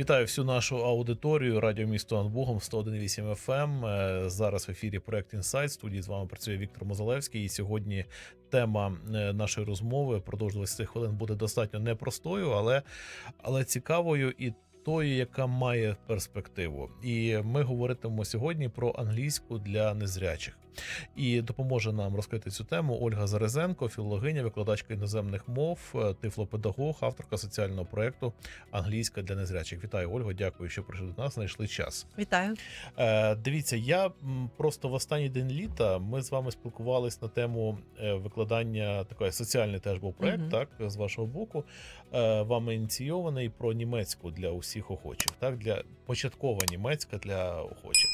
Вітаю всю нашу аудиторію. Радіо місто над Богом 101.8 FM. Зараз в ефірі проект Інсайт. Студії з вами працює Віктор Мозалевський. І сьогодні тема е, нашої розмови продовж 20 хвилин буде достатньо непростою, але, але цікавою і тою, яка має перспективу. І ми говоритимемо сьогодні про англійську для незрячих. І допоможе нам розкрити цю тему Ольга Зарезенко, філологиня, викладачка іноземних мов, е, тифлопедагог, авторка соціального проекту Англійська для незрячих. Вітаю, Ольго. Дякую, що прийшли до нас. Знайшли час. Вітаю. Е, дивіться, я просто в останній день літа ми з вами спілкувались на тему е, викладання такої соціальний теж був проект, Мгм. так з вашого боку. Вами ініційований про німецьку для усіх охочих, так для початкова німецька для охочих.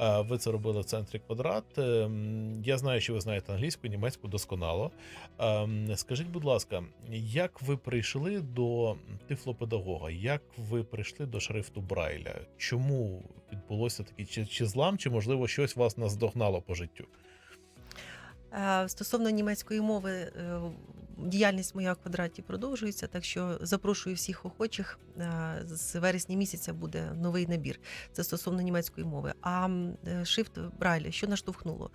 Е, ви це робили в центрі квадрат. Е, Я знаю, що ви знаєте англійську, німецьку досконало. Е, Скажіть, будь ласка, як ви прийшли до тифлопедагога? Як ви прийшли до шрифту Брайля? Чому відбулося таке? Чи, чи злам, чи можливо щось вас наздогнало по життю? Стосовно німецької мови, діяльність моя в квадраті продовжується, так що запрошую всіх охочих. Е, З вересня місяця буде новий набір. Це стосовно німецької мови. А е, Брайля, що наштовхнуло?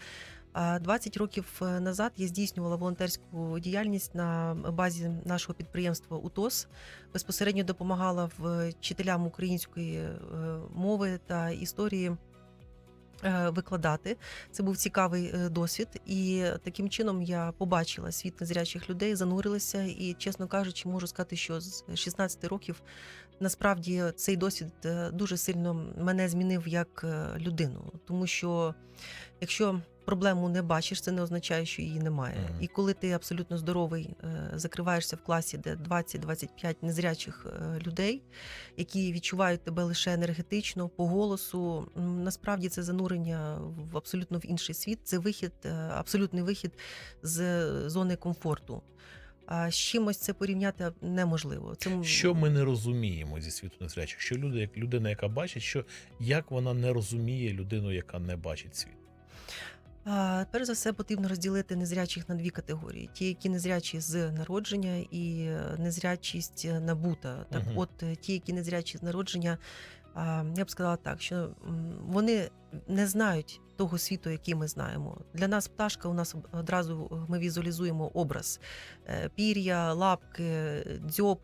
Е, 20 років е, назад я здійснювала волонтерську діяльність на базі нашого підприємства УТОС. Безпосередньо допомагала вчителям української е, мови та історії е, викладати. Це був цікавий е, досвід, і таким чином я побачила світ незрячих людей, занурилася, і, чесно кажучи, можу сказати, що з 16 років насправді цей досвід е, дуже сильно мене змінив як е, людину, тому що якщо проблему не бачиш, це не означає, що її немає. Мгм. І коли ти абсолютно здоровий, е, закриваєшся в класі, де 20-25 незрячих е, людей, які відчувають тебе лише енергетично, по голосу. Насправді це занурення в абсолютно в інший світ. Це вихід, е, абсолютний вихід з зони комфорту. А з чимось це порівняти неможливо. Це Що ми не розуміємо зі світу незрячих? Що люди, як людина, яка бачить, що як вона не розуміє людину, яка не бачить світ? А, Перш за все потрібно розділити незрячих на дві категорії: ті, які незрячі з народження, і е, незрячість е, набута. Так, Мгм. от е, ті, які незрячі з народження, а, я б сказала так, що вони не знають того світу, який ми знаємо. Для нас пташка, у нас одразу ми візуалізуємо образ пір'я, лапки, дзьоб.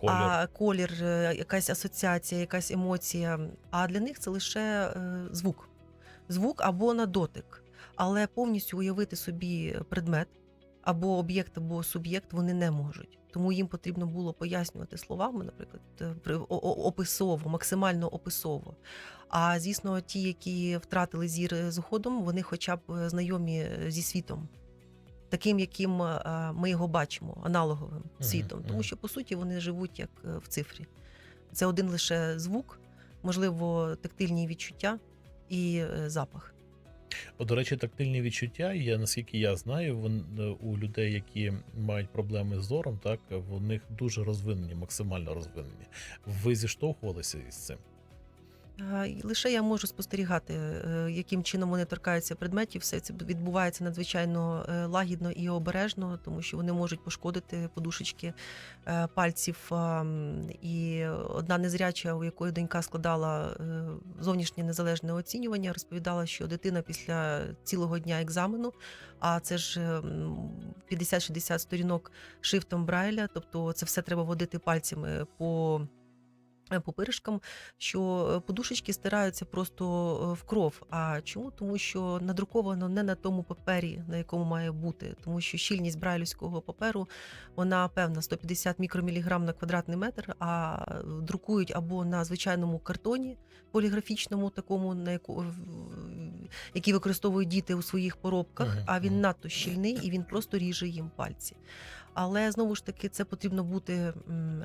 Колір. А колір, якась асоціація, якась емоція. А для них це лише звук. Звук або на дотик. Але повністю уявити собі предмет або об'єкт, або суб'єкт вони не можуть. Тому їм потрібно було пояснювати словами, наприклад, е, описово, максимально описово. А звісно, ті, які втратили зір е, з уходом, вони хоча б е, знайомі зі світом, таким, яким ми його бачимо, аналоговим світом. Тому що по суті вони живуть як в цифрі. Це один лише звук, можливо, тактильні відчуття і запах. О, До речі, тактильні відчуття, я наскільки я знаю, вон, е, у людей, які мають проблеми з зором, так в них дуже розвинені, максимально розвинені. Ви зіштовхувалися із цим? Лише я можу спостерігати, е, яким чином вони торкаються предметів. Все це відбувається надзвичайно е, лагідно і обережно, тому що вони можуть пошкодити подушечки е, пальців. І одна незряча, у якої донька складала зовнішнє незалежне оцінювання, розповідала, що дитина після цілого дня екзамену, а це ж е, м, 50-60 сторінок шрифтом Брайля, тобто це все треба водити пальцями по. Е, По пиришкам, що е, подушечки стираються просто е, в кров. А чому? Тому що надруковано не на тому папері, на якому має бути, тому що щільність брайлівського паперу вона певна 150 мікроміліграм на квадратний метр. А друкують або на звичайному картоні поліграфічному, такому на яку який використовують діти у своїх поробках. А він надто щільний і він просто ріже їм пальці. Але знову ж таки, це потрібно бути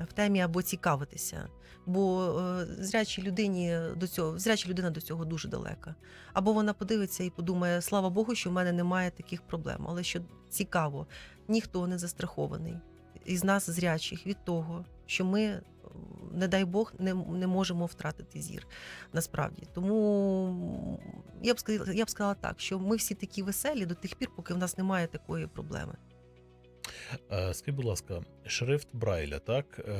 в темі або цікавитися. Бо е, зрячій людині до цього зряча людина до цього дуже далека. Або вона подивиться і подумає: слава Богу, що в мене немає таких проблем. Але що цікаво, ніхто не застрахований із нас зрячих від того, що ми, не дай Бог, не, не можемо втратити зір. Насправді, тому я б сказала, я б сказала так, що ми всі такі веселі до тих пір, поки в нас немає такої проблеми. Е, Скажіть, будь ласка, шрифт Брайля, так? Е,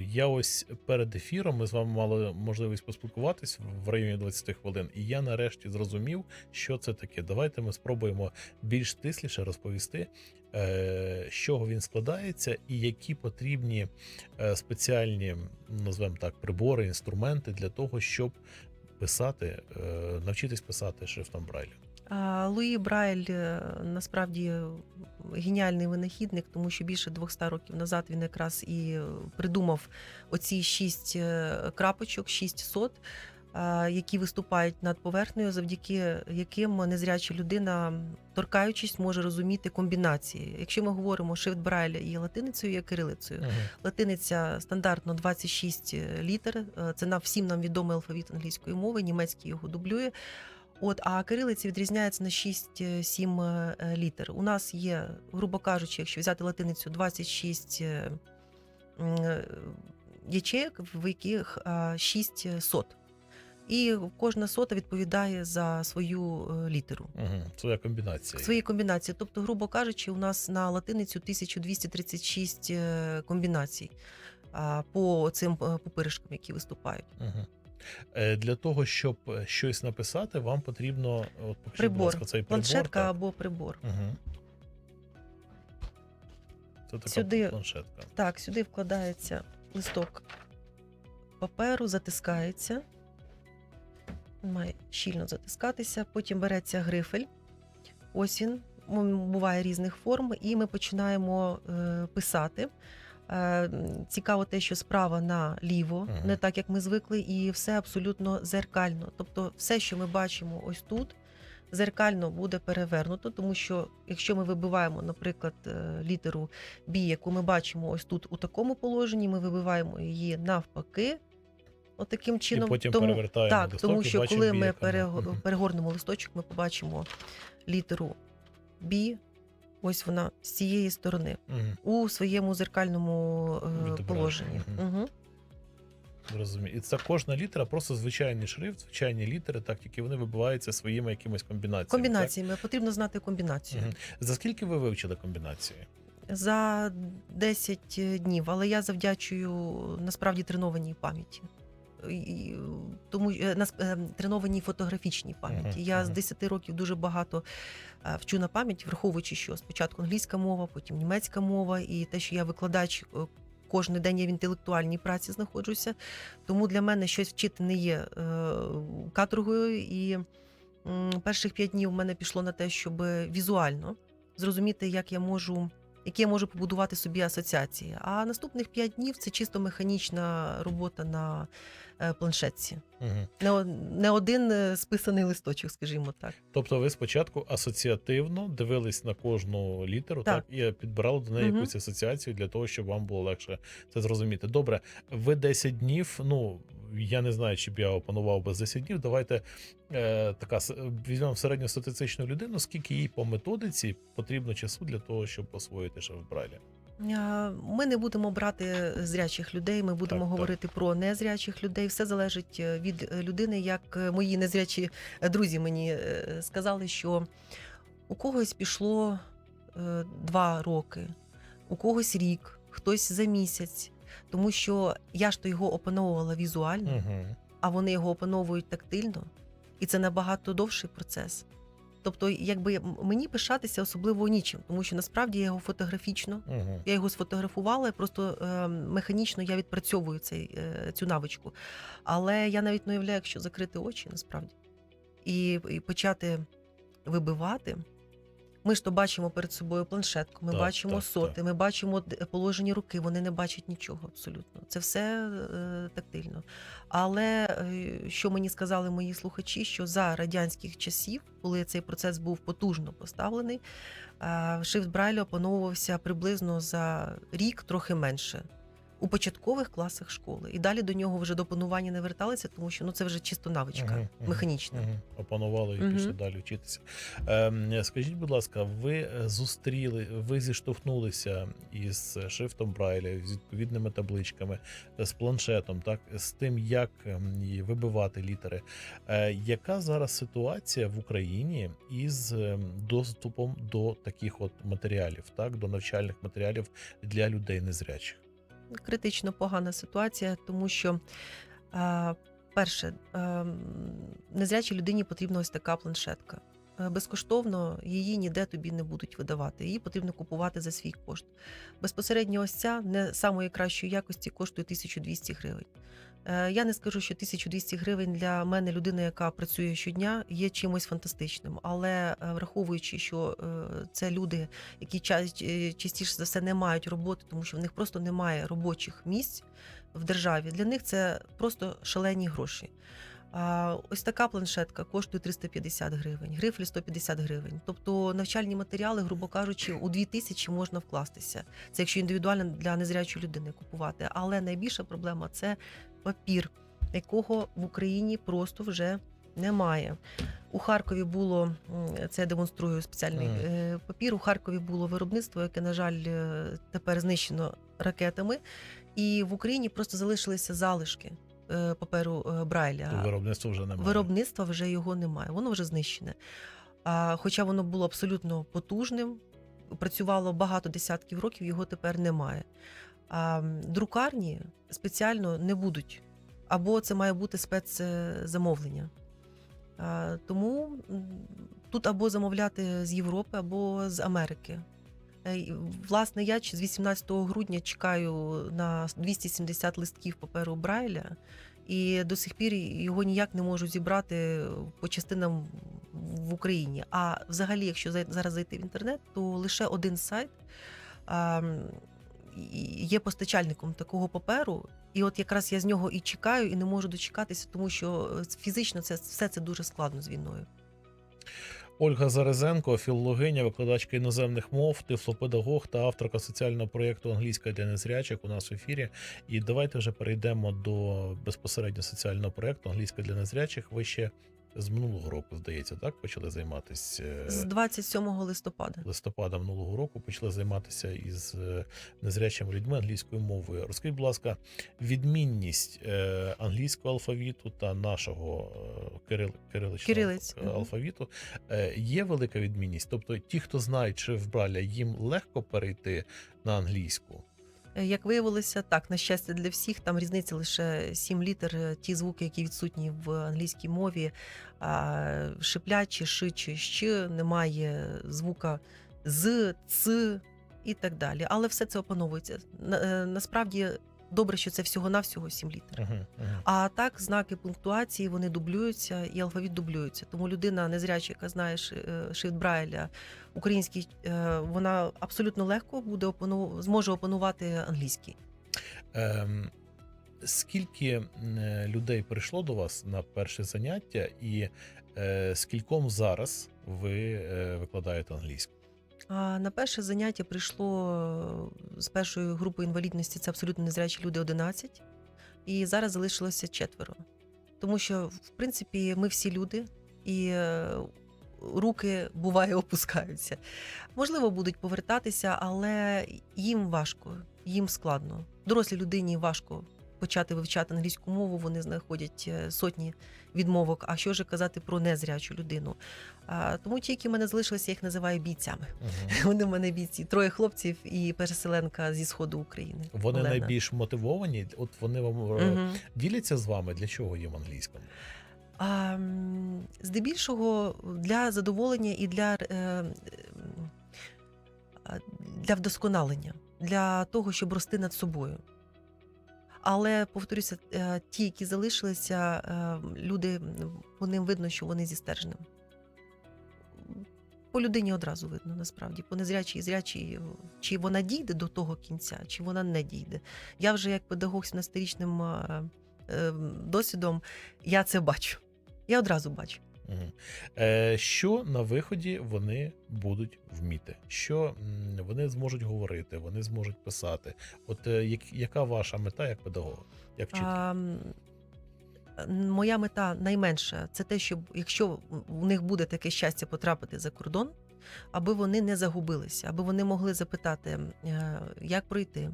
Я ось перед ефіром ми з вами мали можливість поспілкуватись в районі 20 хвилин, і я нарешті зрозумів, що це таке. Давайте ми спробуємо більш стисліше розповісти, е, з чого він складається, і які потрібні спеціальні, назвемо так, прибори, інструменти для того, щоб писати, навчитись писати шрифтом Брайля. Луї Брайль насправді геніальний винахідник, тому що більше 200 років назад він якраз і е, придумав оці шість е, крапочок, шість сот, які виступають над поверхнею, завдяки яким незряча людина, торкаючись, може розуміти комбінації. Якщо ми говоримо шрифт Брайля і латиницею, і кирилицею, Мгм. Латиниця стандартно 26 літер. е, Це на всім нам відомий алфавіт англійської мови, німецький його дублює. От, а кирилиця відрізняється на 6-7 е, літер. У нас є, грубо кажучи, якщо взяти латиницю 26 е, е, ячеек, в яких 6 сот. І кожна сота відповідає за свою е, літеру. Мгм. Своя комбінація. Свої комбінації. Тобто, грубо кажучи, у нас на латиницю 1236 е, комбінацій по цим е, пупиришкам, які виступають. Мгм. Е, Для того, щоб е, щось написати, вам потрібно от, покажіть, будь ласка, цей прибор. планшетка так. або прибор. Угу. Це така Сюди- планшетка. Так, сюди вкладається листок паперу, затискається. Має щільно затискатися. Потім береться грифель. Ось він. Буває різних форм, і ми починаємо е, писати. Е, цікаво те, що справа наліво, Мгм. не так як ми звикли, і все абсолютно зеркально. Тобто, все, що ми бачимо ось тут, зеркально буде перевернуто, тому що якщо ми вибиваємо, наприклад, е, літеру бі, яку ми бачимо ось тут у такому положенні, ми вибиваємо її навпаки. Отаким чином, і потім тому, перевертаємо так, листок тому що коли ми перегорнемо листочок, ми побачимо літеру бі. Ось вона з цієї сторони Мгм. у своєму зеркальному е, положенні. мгм. Угу. Зрозумів. І це кожна літера, просто звичайний шрифт, звичайні літери, так, тільки вони вибиваються своїми якимись комбінаціями. Комбінаціями потрібно знати комбінацію. Так? Мгм. За скільки ви вивчили комбінації? За 10 днів, але я завдячую насправді тренованій пам'яті. Тому е, нас е, тренованій фотографічній пам'яті. Я з мгм. 10 років дуже багато е, вчу на пам'ять, враховуючи, що спочатку англійська мова, потім німецька мова, і те, що я викладач. Кожен день я в інтелектуальній праці знаходжуся, тому для мене щось вчити не є е, каторгою. І перших п'ять днів в мене пішло на те, щоб візуально зрозуміти, як я можу, які я можу побудувати собі асоціації. А наступних п'ять днів це чисто механічна робота на е, планшетці. Угу. Не, не один е, списаний листочок, скажімо так. Тобто ви спочатку асоціативно дивились на кожну літеру, так, Так. і підбирали до неї Мгм. якусь асоціацію для того, щоб вам було легше це зрозуміти. Добре, ви 10 днів. Ну я не знаю, чи б я опанував без 10 днів. Давайте е, така візьмемо середньостатистичну людину, скільки їй по методиці потрібно часу для того, щоб освоїти. Е, Ми не будемо брати зрячих людей, ми будемо Так, так. говорити про незрячих людей. Все залежить е, від людини, як е, мої незрячі е, друзі мені сказали, що у когось пішло два роки, у когось рік, хтось за місяць. Тому що я ж то його опановувала візуально, Угу. а вони його опановують тактильно, і це набагато довший процес. Тобто, якби мені пишатися особливо нічим, тому що насправді я його фотографічно Угу. я його сфотографувала, просто е, механічно я відпрацьовую цей, е, цю навичку. Але я навіть не уявляю, якщо закрити очі насправді і, і почати вибивати. Ми ж то бачимо перед собою планшетку, ми Так, бачимо так, соти, так. ми бачимо положені руки, вони не бачать нічого абсолютно. Це все е, тактильно. Але е, що мені сказали мої слухачі, що за радянських часів, коли цей процес був потужно поставлений, е, шрифт Брайля опановувався приблизно за рік, трохи менше. У початкових класах школи. І далі до нього вже до панування не верталися, тому що ну це вже чисто навичка мгм, механічна. мгм. Опанували і Мгм. пішли далі вчитися. Ем, скажіть, будь ласка, ви е, зустріли, ви зіштовхнулися із шрифтом Брайля, з відповідними табличками, е, з планшетом, так, з тим, як ем, вибивати літери. Е, Яка зараз ситуація в Україні із ем, доступом до таких от матеріалів, так, до навчальних матеріалів для людей незрячих? Критично погана ситуація, тому що, перше, ем, незрячій людині потрібна ось така планшетка. Е, Безкоштовно її ніде тобі не будуть видавати. Її потрібно купувати за свій кошт. Безпосередньо ось ця не самої кращої якості коштує 1200 гривень. Е, Я не скажу, що 1200 гривень для мене, людина, яка працює щодня, є чимось фантастичним. Але е, враховуючи, що це люди, які частіше за все не мають роботи, тому що в них просто немає робочих місць в державі. Для них це просто шалені гроші. А ось така планшетка коштує 350 гривень, грифлі 150 гривень. Тобто навчальні матеріали, грубо кажучи, у 2000 можна вкластися. Це якщо індивідуально для незрячої людини купувати. Але найбільша проблема це папір, якого в Україні просто вже немає. У Харкові було це я демонструю спеціальний е, папір. У Харкові було виробництво, яке, на жаль, е, тепер знищено ракетами. І в Україні просто залишилися залишки паперу е, Брайля. Виробництва вже немає. Виробництва вже його немає, воно вже знищене. А, хоча воно було абсолютно потужним, працювало багато десятків років, його тепер немає. А, друкарні спеціально не будуть, або це має бути спецзамовлення. А, тому тут або замовляти з Європи, або з Америки. Е, Власне, я з 18 грудня чекаю на 270 листків паперу Брайля, і до сих пір його ніяк не можу зібрати по частинам в Україні. А взагалі, якщо зараз зайти в інтернет, то лише один сайт є постачальником такого паперу. І от якраз я з нього і чекаю, і не можу дочекатися, тому що е, фізично це все це дуже складно з війною. Ольга Зарезенко, філологиня, викладачка іноземних мов, тифлопедагог та авторка соціального проєкту Англійська для незрячих у нас в ефірі. І давайте вже перейдемо до безпосередньо соціального проєкту Англійська для незрячих. Ви ще з минулого року, здається, так почали займатися З 27 листопада. листопада минулого року. Почали займатися із е, незрячими людьми англійською мовою. Розкажіть, будь ласка, відмінність е, англійського алфавіту та нашого е, кирил, кириличного е, алфавіту. Е, Є велика відмінність. Тобто, ті, хто знають шрифт Браля, їм легко перейти на англійську. Е, Як виявилося, так, на щастя для всіх, там різниця лише 7 літер. Е, Ті звуки, які відсутні в англійській мові, шиплячі, чи ще немає звука з, ц і так далі. Але все це опановується. Е, Насправді добре, що це всього-навсього 7 літер. Угу, угу. А так, знаки пунктуації вони дублюються, і алфавіт дублюється. Тому людина незряча, яка знає е, шрифт Брайля, український, е, вона абсолютно легко буде опану... зможе опанувати англійський. Ем, скільки людей прийшло до вас на перше заняття, і е, скільком зараз ви е, викладаєте англійську? А на перше заняття прийшло е, з першої групи інвалідності. Це абсолютно незрячі люди 11, і зараз залишилося четверо. Тому що, в принципі, ми всі люди, і е, руки буває опускаються. Можливо, будуть повертатися, але їм важко, їм складно. Дорослій людині важко почати вивчати англійську мову. Вони знаходять е, сотні відмовок. А що ж казати про незрячу людину? А, тому ті, які в мене залишилися, я їх називаю бійцями. Угу. Вони в мене бійці. Троє хлопців і переселенка зі сходу України. Вони Олена. найбільш мотивовані. От вони вам Мгм. діляться з вами, для чого їм англійська? А, здебільшого для задоволення і для, е, для вдосконалення, для того, щоб рости над собою. Але повторюся, е, ті, які залишилися, е, люди, по ним видно, що вони зі стержнем. По людині одразу видно, насправді, по незрячій і зрячій, е, чи вона дійде до того кінця, чи вона не дійде. Я вже як педагог з 17-річним е, е, досвідом, я це бачу. Я одразу бачу. Е, що на виході вони будуть вміти? Що вони зможуть говорити, вони зможуть писати? От е, як, яка ваша мета як педагога? Як вчителя? Моя мета найменша це те, щоб якщо у них буде таке щастя потрапити за кордон, аби вони не загубилися, аби вони могли запитати, е, як пройти,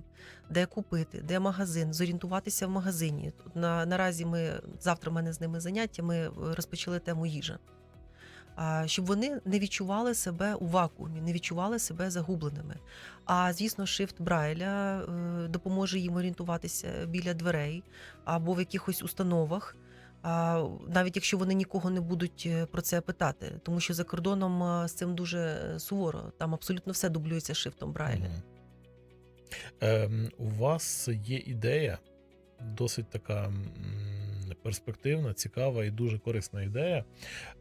де купити, де магазин, зорієнтуватися в магазині. На, наразі ми завтра в мене з ними заняття. Ми е, розпочали тему їжа. Щоб вони не відчували себе у вакуумі, не відчували себе загубленими. А звісно, шрифт Брайля е, допоможе їм орієнтуватися біля дверей або в якихось установах. Навіть якщо вони нікого не будуть е, про це питати, тому що за кордоном е, з цим дуже е, суворо. Там абсолютно все дублюється шрифтом Брайля. Мгм. Ем, у вас є ідея, досить така перспективна, цікава і дуже корисна ідея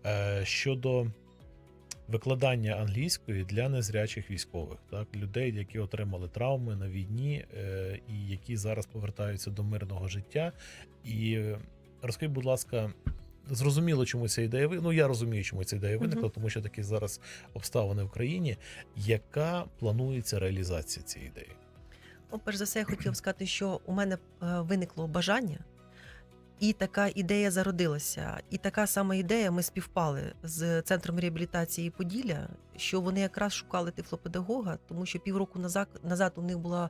е, щодо викладання англійської для незрячих військових, так, людей, які отримали травми на війні е, і які зараз повертаються до мирного життя. І е, розкажіть, будь ласка. Зрозуміло, чому ця ідея виникла? Ну, я розумію, чому ця ідея виникла, тому що такі зараз обставини в країні. Яка планується реалізація цієї ідеї? Ну, перш за все, я хотів сказати, що у мене е, виникло бажання, і така ідея зародилася. І така сама ідея ми співпали з центром реабілітації Поділля, що вони якраз шукали тифлопедагога, тому що півроку назад, назад у них була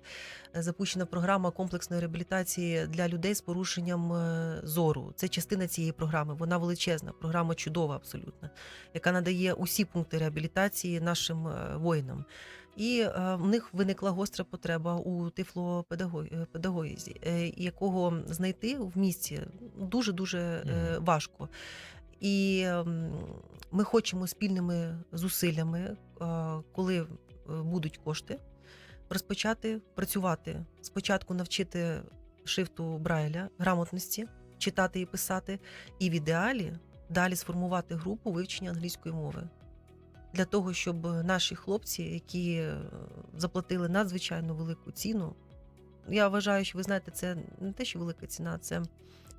е, запущена програма комплексної реабілітації для людей з порушенням е, зору. Це частина цієї програми. Вона величезна, програма чудова, абсолютно, яка надає усі пункти реабілітації нашим е, воїнам. І е, в них виникла гостра потреба у тифлопедагозі, е, якого знайти в місті дуже дуже е, важко. І ми хочемо спільними зусиллями, е, коли е, будуть кошти, розпочати працювати. Спочатку навчити шрифту Брайля, грамотності, читати і писати, і в ідеалі далі сформувати групу вивчення англійської мови для того, щоб наші хлопці, які е, заплатили надзвичайно велику ціну, я вважаю, що ви знаєте, це не те, що велика ціна, це,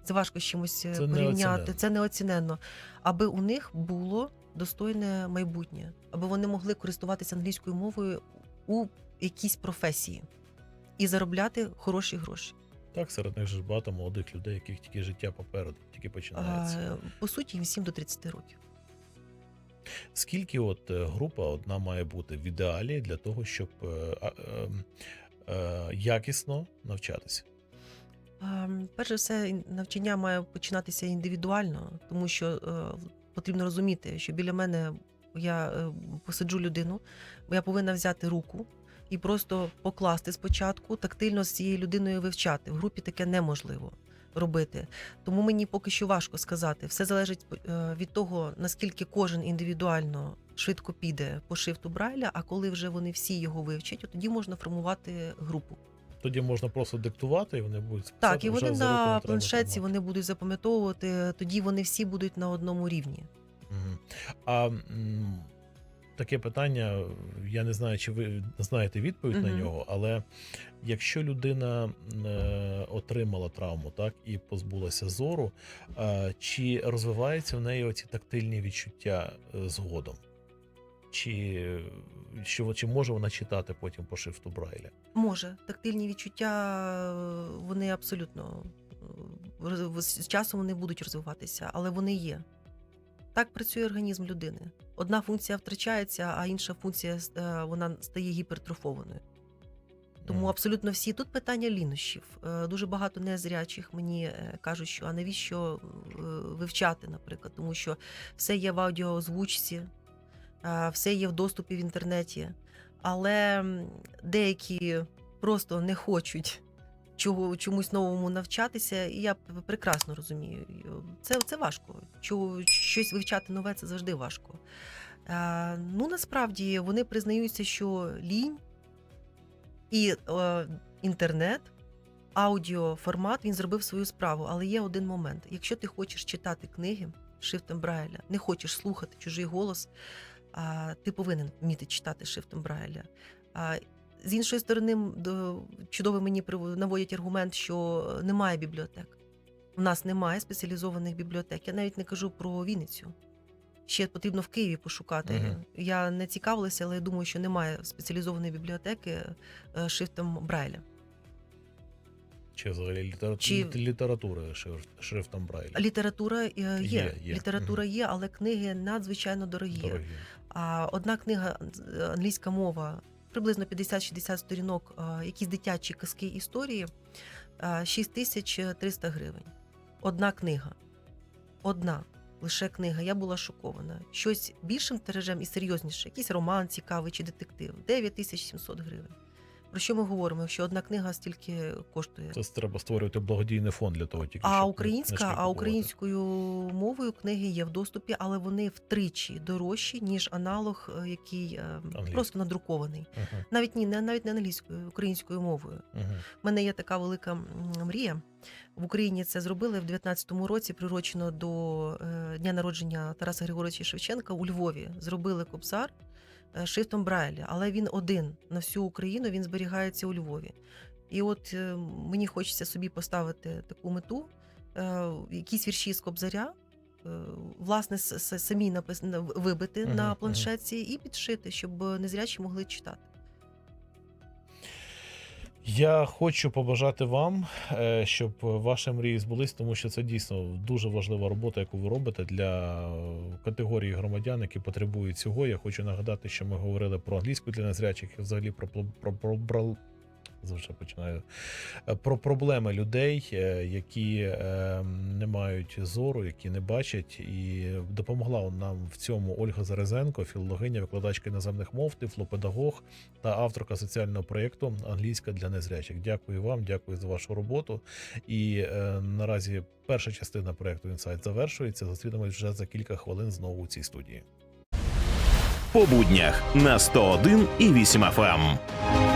це важко з чимось е, Це порівняти, неоціненно. це неоціненно. Аби у них було достойне майбутнє, аби вони могли користуватися англійською мовою у якійсь професії і заробляти хороші гроші. Так, серед них ж багато молодих людей, яких тільки життя попереду, тільки починається. А, по суті, їм 7 до 30 років. Скільки от е, група одна має бути в ідеалі для того, щоб е, е, е, якісно навчатися? А, Перш за все, навчання має починатися індивідуально, тому що потрібно розуміти, що біля мене я е, посаджу людину, я повинна взяти руку і просто покласти спочатку, тактильно з цією людиною вивчати. В групі таке неможливо робити. Тому мені поки що важко сказати. Все залежить е, від того, наскільки кожен індивідуально швидко піде по шрифту Брайля, а коли вже вони всі його вивчать, от тоді можна формувати групу. Тоді можна просто диктувати, і вони будуть Так, писати, і вони на треба планшетці вони будуть запам'ятовувати, тоді вони всі будуть на одному рівні. Мгм. А таке питання, я не знаю, чи ви знаєте відповідь на нього, але якщо людина е, отримала травму, так і позбулася зору, е, чи розвиваються в неї оці тактильні відчуття е, згодом? Чи, чи, чи може вона читати потім по шрифту Брайля? Може, тактильні відчуття е, вони абсолютно е, з часом вони будуть розвиватися, але вони є. Так працює організм людини. Одна функція втрачається, а інша функція е, вона стає гіпертрофованою. Тому абсолютно всі тут питання лінощів. Е, Дуже багато незрячих мені е, кажуть, що а навіщо вивчати, наприклад, тому що все є в аудіоозвучці, е, все є в доступі в інтернеті, але деякі просто не хочуть чого чомусь новому навчатися, і я прекрасно розумію. Це, це важко. Чого щось вивчати нове це завжди важко. Е, ну насправді вони признаються, що лінь і е, інтернет, аудіоформат він зробив свою справу. Але є один момент: якщо ти хочеш читати книги шрифтом Брайля, не хочеш слухати чужий голос, а, ти повинен вміти читати шрифтом Брайля. З іншої сторони, чудово мені наводять аргумент, що немає бібліотек. У нас немає спеціалізованих бібліотек. Я навіть не кажу про Вінницю. Ще потрібно в Києві пошукати. Мгм. Я не цікавилася, але я думаю, що немає спеціалізованої бібліотеки е, шрифтом Брайля. Чи взагалі літера... Чи- літератури шриф- шрифтом Брайля? Література е, є. Є, є. Література є, але книги надзвичайно дорогі. Дорогі. А одна книга е, англійська мова, приблизно 50-60 сторінок, е, якісь дитячі казки історії, е, 6300 гривень. Одна книга. Одна. Лише книга. Я була шокована. Щось більшим тиражем і серйозніше, якийсь роман цікавий чи детектив 9700 гривень. Про що ми говоримо, якщо одна книга стільки коштує? Це треба створювати благодійний фонд для того, тільки А щоб українська, а українською мовою книги є в доступі, але вони втричі дорожчі, ніж аналог, е, який е, Англійський. просто надрукований. Мгм, Навіть ні, не навіть не англійською, українською мовою. мгм. У мене є така велика мрія. В Україні це зробили в 19-му році, прирочено до е, дня народження Тараса Григоровича Шевченка у Львові. Зробили кобзар шрифтом Брайля, але він один на всю Україну він зберігається у Львові. І от е, мені хочеться собі поставити таку мету, е, якісь вірші з кобзаря. е, Власне, самі на- вибити Мгм, на мгм. планшетці і підшити, щоб незрячі могли читати. Я хочу побажати вам, е, щоб ваші мрії збулись, тому що це дійсно дуже важлива робота, яку ви робите для е, категорії громадян, які потребують цього. Я хочу нагадати, що ми говорили про англійську для незрячих і взагалі про про, про, про, завжди починаю е, про проблеми людей, е, які е, не мають зору, які не бачать, і допомогла нам в цьому Ольга Зарезенко, філологиня, викладачка іноземних мов, тифлопедагог та авторка соціального проєкту Англійська для незрячих. Дякую вам, дякую за вашу роботу. І наразі перша частина проєкту Інсайт завершується. Зустрінемось вже за кілька хвилин знову у цій студії. по буднях на 101 і 8 FM.